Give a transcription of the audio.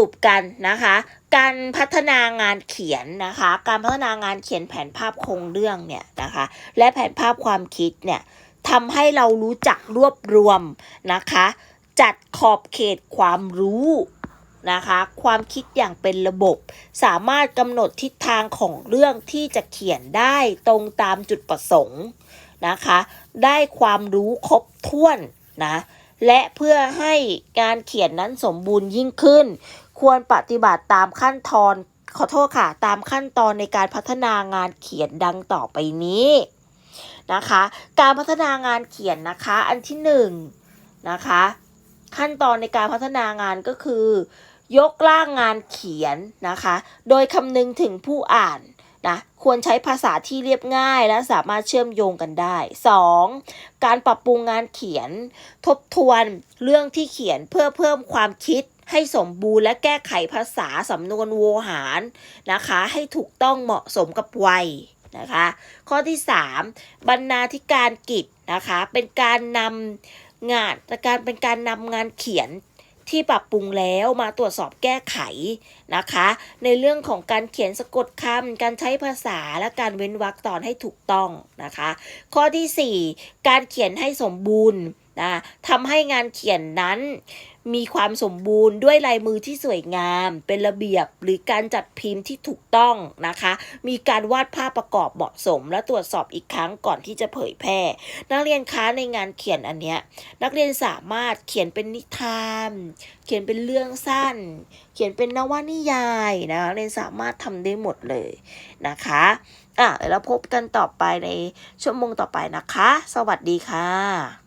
รุปกันนะคะ การพัฒนางานเขียนนะคะ การพัฒนางานเขียนแผนภาพโครงเรื่องเนี่ยนะคะ และแผนภาพความคิดเนี่ยทำให้เรารู้จักรวบรวมนะคะ จัดขอบเขตความรู้นะคะ ความคิดอย่างเป็นระบบ สามารถกำหนดทิศทางของเรื่องที่จะเขียนได้ตรงตามจุดประสงค์นะคะ ได้ความรู้ครบถ้วนนะ และเพื่อให้การเขียนนั้นสมบูรณ์ยิ่งขึ้น ควรปฏิบัติตามขั้นตอนขอโทษค่ะ ตามขั้นตอนในการพัฒนางานเขียนดังต่อไปนี้นะคะ การพัฒนางานเขียนนะคะ อันที่หนึ่งนะคะ ขั้นตอนในการพัฒนางานก็คือ ยกร่างงานเขียนนะคะ โดยคำนึงถึงผู้อ่าน นะควรใช้ภาษาที่เรียบง่ายและสามารถเชื่อมโยงกันได้ 2. การปรับปรุงงานเขียน ทบทวนเรื่องที่เขียนเพื่อเพิ่มความคิดให้สมบูรณ์และแก้ไขภาษาสำนวนโวหารนะคะ ให้ถูกต้องเหมาะสมกับวัยนะคะ ข้อที่ 3 บรรณาธิการกิจนะคะ เป็นการนำงานการเป็นการนำงานเขียน ที่ปรับปรุงแล้วมาตรวจสอบแก้ไขนะคะ ในเรื่องของการเขียนสะกดคำการใช้ภาษาและการเว้นวรรคตอนให้ถูกต้องนะคะ ข้อทีสี่4 การเขียนให้สมบูรณ์นะทำให้งานเขียนนั้น มีความสมบูรณ์ด้วยลายมือที่สวยงาม เป็นระเบียบหรือการจัดพิมพ์ที่ถูกต้องนะคะ มีการวาดภาพประกอบเหมาะสม และตรวจสอบอีกครั้งก่อนที่จะเผยแพร่ นักเรียนคะในงานเขียนอันเนี้ยนักเรียนสามารถเขียนเป็นนิทาน เขียนเป็นเรื่องสั้น เขียนเป็นนวนิยายนะนักเรียนสามารถทำได้หมดเลยนะคะอะเดี๋ยวพบกันต่อไปในชั่วโมงต่อไปนะคะ สวัสดีค่ะ